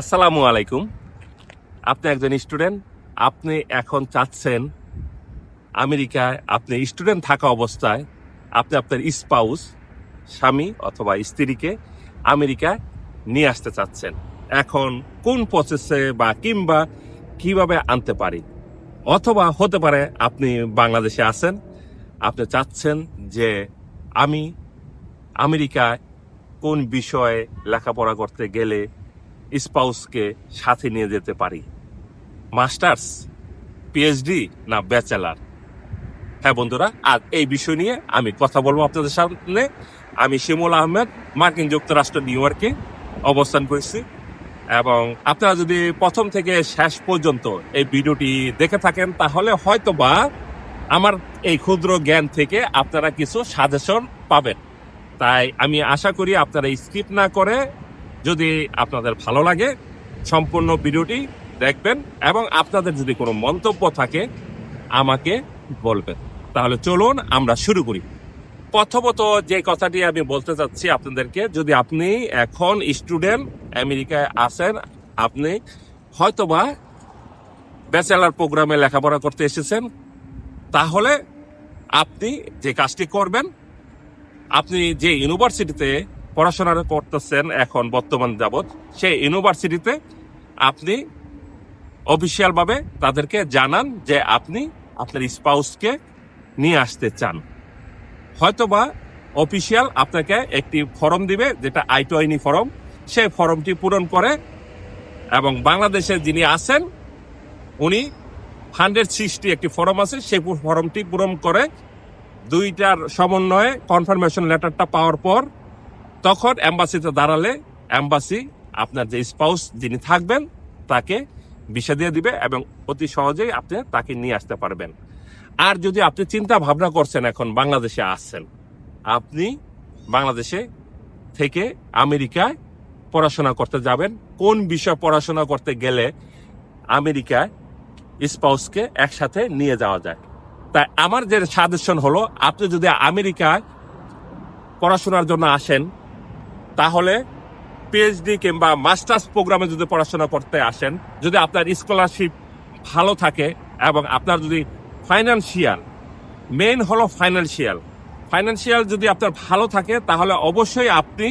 আসসালামু আলাইকুম। আপনি একজন স্টুডেন্ট, আপনি এখন চাচ্ছেন আমেরিকায়, আপনি স্টুডেন্ট থাকা অবস্থায় আপনি আপনার স্পাউস, স্বামী অথবা স্ত্রীকে আমেরিকায় নিয়ে আসতে চাচ্ছেন। এখন কোন প্রসেসে বা কিংবা কীভাবে আনতে পারি? অথবা হতে পারে আপনি বাংলাদেশে আছেন, আপনি চাচ্ছেন যে আমি আমেরিকায় কোন বিষয়ে লেখাপড়া করতে গেলে স্পাউসকে সাথে নিয়ে যেতে পারি। মাস্টার্স, পিএইচডি না ব্যাচেলার? হ্যাঁ বন্ধুরা, আর এই বিষয় নিয়ে আমি কথা বলব আপনাদের সামনে। আমি শিমুল আহমেদ, মার্কিন যুক্তরাষ্ট্র, নিউ ইয়র্কে অবস্থান করছি। এবং আপনারা যদি প্রথম থেকে শেষ পর্যন্ত এই ভিডিওটি দেখে থাকেন, তাহলে হয়তো বা আমার এই ক্ষুদ্র জ্ঞান থেকে আপনারা কিছু সাজেশন পাবেন। তাই আমি আশা করি আপনারা স্কিপ না করে যদি আপনাদের ভালো লাগে, সম্পূর্ণ ভিডিওটি দেখবেন এবং আপনাদের যদি কোনো মন্তব্য থাকে, আমাকে বলবেন। তাহলে চলুন আমরা শুরু করি। প্রথমত যে কথাটি আমি বলতে চাচ্ছি আপনাদেরকে, যদি আপনি এখন স্টুডেন্ট, আমেরিকায় আছেন, আপনি হয়তোবা ব্যাচেলার প্রোগ্রামে লেখাপড়া করতে এসেছেন, তাহলে আপনি যে কাজটি করবেন, আপনি যে ইউনিভার্সিটিতে পড়াশোনা করতেছেন এখন বর্তমান যাবৎ, সেই ইউনিভার্সিটিতে আপনি অফিসিয়াল ভাবে তাদেরকে জানান যে আপনি আপনার স্পাউসকে নিয়ে আসতে চান। হয়তোবা অফিসিয়াল আপনাকে একটি ফর্ম দিবে, যেটা আই টোয়েনি ফর্ম। সেই ফর্মটি পূরণ করে এবং বাংলাদেশে যিনি আছেন, উনি হান্ড্রেড সিক্সটি একটি ফর্ম আছে, সেই ফর্মটি পূরণ করে দুইটার সমন্বয়ে কনফার্মেশন লেটারটা পাওয়ার পর তখন অ্যাম্বাসিতে দাঁড়ালে অ্যাম্বাসি আপনার যে স্পাউস যিনি থাকবেন, তাকে ভিসা দিয়ে দিবে এবং অতি সহজেই আপনি তাকে নিয়ে আসতে পারবেন। আর যদি আপনি চিন্তা ভাবনা করছেন এখন বাংলাদেশে আসছেন আপনি বাংলাদেশে থেকে আমেরিকায় পড়াশোনা করতে যাবেন। কোন বিষয় পড়াশোনা করতে গেলে আমেরিকায় স্পাউসকে একসাথে নিয়ে যাওয়া যায়? তাই আমার যে সাজেশন হলো, আপনি যদি আমেরিকায় পড়াশোনার জন্য আসেন তাহলে পিএইচডি কিংবা মাস্টার্স প্রোগ্রামে যদি পড়াশোনা করতে আসেন, যদি আপনার স্কলারশিপ ভালো থাকে এবং আপনার যদি ফাইন্যান্সিয়াল মেইন হলো ফাইন্যান্সিয়াল ফাইন্যান্সিয়াল যদি আপনার ভালো থাকে, তাহলে অবশ্যই আপনি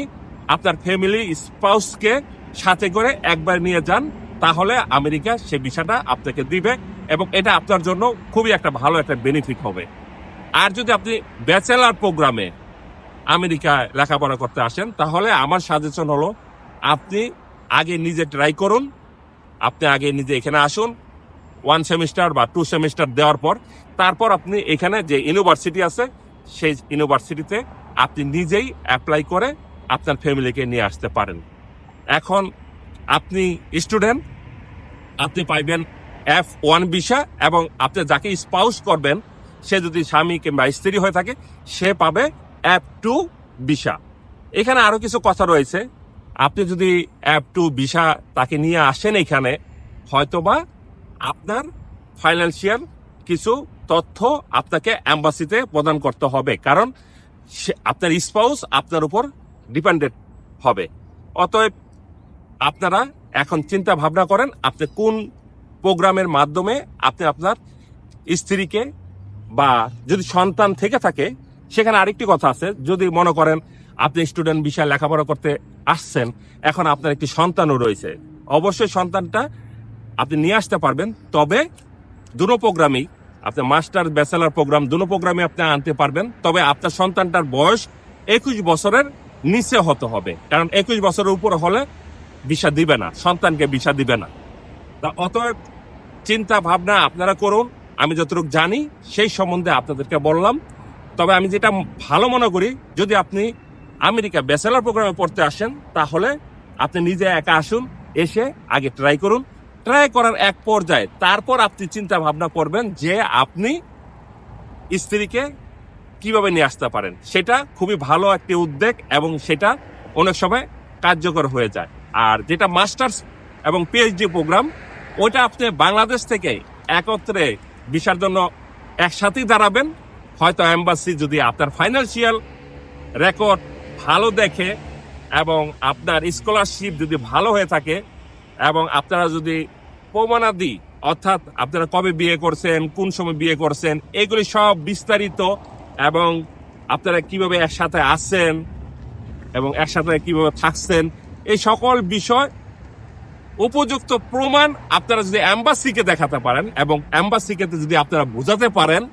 আপনার ফ্যামিলি স্পাউসকে সাথে করে একবার নিয়ে যান, তাহলে আমেরিকা সে বিষয়টা আপনাকে দিবে এবং এটা আপনার জন্য খুবই একটা ভালো একটা বেনিফিট হবে। আর যদি আপনি ব্যাচেলার প্রোগ্রামে আমেরিকায় লেখাপড়া করতে আসেন, তাহলে আমার সাজেশন হলো আপনি আগে নিজে ট্রাই করুন, আপনি আগে নিজে এখানে আসুন ওয়ান সেমিস্টার বা টু সেমিস্টার দেওয়ার পর, তারপর আপনি এখানে যে ইউনিভার্সিটি আছে, সেই ইউনিভার্সিটিতে আপনি নিজেই অ্যাপ্লাই করে আপনার ফ্যামিলিকে নিয়ে আসতে পারেন। এখন আপনি স্টুডেন্ট আপনি পাইবেন এফ ওয়ান ভিসা এবং আপনি যাকে স্পাউস করবেন, সে যদি স্বামী কিংবা স্ত্রী হয়ে থাকে, সে পাবে অ্যাপ টু ভিসা এখানে আরও কিছু কথা রয়েছে। আপনি যদি অ্যাপ টু ভিসা তাকে নিয়ে আসেন এখানে, হয়তোবা আপনার ফাইন্যান্সিয়াল কিছু তথ্য আপনাকে অ্যাম্বাসিতে প্রদান করতে হবে, কারণ আপনার স্পাউস আপনার উপর ডিপেন্ডেন্ট হবে। অতএব আপনারা এখন চিন্তা ভাবনা করেন, আপনি কোন প্রোগ্রামের মাধ্যমে আপনি আপনার স্ত্রীকে বা যদি সন্তান থেকে থাকে সেখানে আরেকটি কথা আছে। যদি মনে করেন আপনি স্টুডেন্ট বিষয়ে লেখাপড়া করতে আসছেন, এখন আপনার একটি সন্তানও রয়েছে। অবশ্যই সন্তানটা আপনি নিয়ে আসতে পারবেন, তবে দুটো প্রোগ্রামেই আপনার মাস্টার ব্যাচেলার প্রোগ্রাম দুটো প্রোগ্রামে আপনি আনতে পারবেন। তবে আপনার সন্তানটার বয়স একুশ বছরের নিচে হতে হবে। কারণ একুশ বছরের উপর হলে ভিসা দিবে না, সন্তানকে ভিসা দিবে না। তা অতএব চিন্তা, ভাবনা আপনারা করুন। আমি যতটুকু জানি, সেই সম্বন্ধে আপনাদেরকে বললাম। তবে আমি যেটা ভালো মনে করি, যদি আপনি আমেরিকা ব্যাচেলার প্রোগ্রামে পড়তে আসেন, তাহলে আপনি নিজে একা আসুন, এসে আগে ট্রাই করুন। ট্রাই করার এক পর্যায়ে তারপর আপনি চিন্তা ভাবনা করবেন যে আপনি স্ত্রীকে কীভাবে নিয়ে আসতে পারেন। সেটা খুবই ভালো একটি উদ্যোগ এবং সেটা অনেক সময় কার্যকর হয়ে যায়। আর যেটা মাস্টার্স এবং পিএইচডি প্রোগ্রাম, ওইটা আপনি বাংলাদেশ থেকে একত্রে ভিসার জন্য একসাথেই দাঁড়াবেন। হয়তো অ্যাম্বাসি যদি আপনার ফাইন্যান্সিয়াল রেকর্ড ভালো দেখে এবং আপনার স্কলারশিপ যদি ভালো হয়ে থাকে এবং আপনারা যদি প্রমাণাদি, অর্থাৎ আপনারা কবে বিয়ে করছেন, কোন সময় বিয়ে করছেন, এগুলি সব বিস্তারিত এবং আপনারা কীভাবে একসাথে আছেন এবং একসাথে কীভাবে থাকছেন, এই সকল বিষয় উপযুক্ত প্রমাণ আপনারা যদি অ্যাম্বাসিকে দেখাতে পারেন এবং অ্যাম্বাসিকে যদি আপনারা বোঝাতে পারেন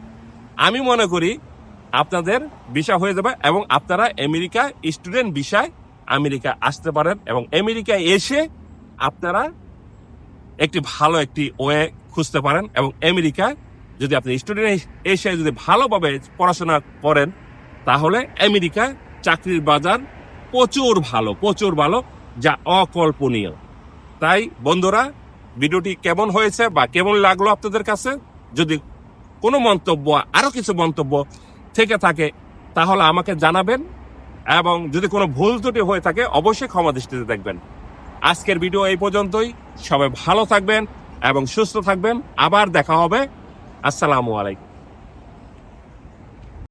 আমি মনে করি আপনাদের ভিসা হয়ে যাবে এবং আপনারা আমেরিকা স্টুডেন্ট ভিসায় আমেরিকা আসতে পারেন এবং আমেরিকায় এসে আপনারা একটি ভালো একটি ওয়ে খুঁজতে পারেন এবং আমেরিকায় যদি আপনি স্টুডেন্ট এসে যদি ভালোভাবে পড়াশোনা করেন, তাহলে আমেরিকায় চাকরির বাজার প্রচুর ভালো প্রচুর ভালো, যা অকল্পনীয়। তাই বন্ধুরা, ভিডিওটি কেমন হয়েছে বা কেমন লাগল আপনাদের কাছে? যদি কোনো মন্তব্য আরও কিছু মন্তব্য থেকে থাকে, তাহলে আমাকে জানাবেন এবং যদি কোনো ভুল ত্রুটি হয়ে থাকে, অবশ্যই ক্ষমা দৃষ্টিতে দেখবেন। আজকের ভিডিও এই পর্যন্তই। সবাই ভালো থাকবেন এবং সুস্থ থাকবেন। আবার দেখা হবে। আসসালামু আলাইকুম।